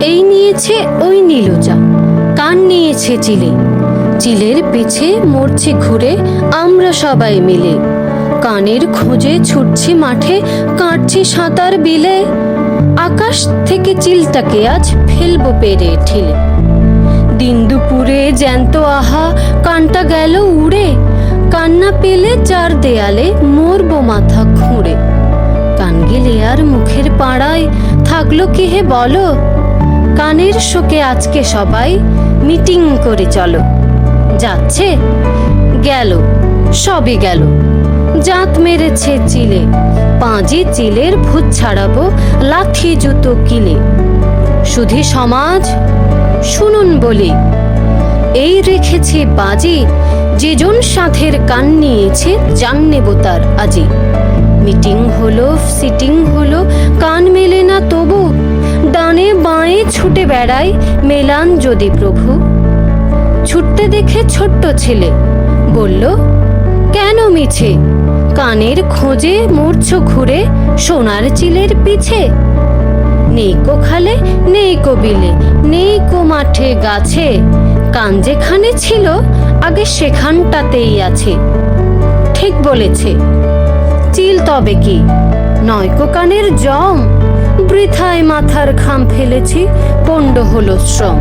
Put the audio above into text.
এই নিয়েছে ওই নীলজা। কান নিয়েছে চিলে। চিলের পিছে মরছে ঘুরে আমরা সবাই মিলে। কানের খোঁজে ছুটছি মাঠে, কাটছি সাঁতার বিলে। আকাশ থেকে চিলটাকে আজ ফেলব পেরে ঠিলে দিন দুপুরে জ্যান্ত আহা, কানটা গেল উড়ে। কান্না পেলে চার দেয়ালে মরবো মাথা খুঁড়ে। কান গেলে আর মুখের পাড়ায় থাকল কি হে বলো? কানের শোকে আজকে সবাই মিটিং করে চলো। যাচ্ছে, গেল, সবই গেল। জাত মেরেছে চিলে, পাঁজি চিলের ভূত ছাড়াবো লাথি জুতো কিলে। শুধু সমাজ, শুনুন বলি, এই রেখেছে বাজি, যেজন সাথের কান নিয়েছে জান নেব তার আজি। মিটিং হলো, সিটিং হলো, কান মেলে না ছুটে বেড়াই মেলান যদি প্রভু। ছুটতে দেখে ছোট্ট ছেলে বলল, কেন মিছে? কানের খোঁজে মূর্ছ ঘুরে, সোনার চিলের পিছে? নেই কো খালে, নেই কো বিলে, নেই কো মাঠে গাছে। কান যেখানে ছিল, আগে সেখানটাতেই আছে। ঠিক বলেছে। চিল তবে কি? নয়কো কানের জম। বৃথায় মাথার খাম ফেলেছি পণ্ড হলো শ্রম।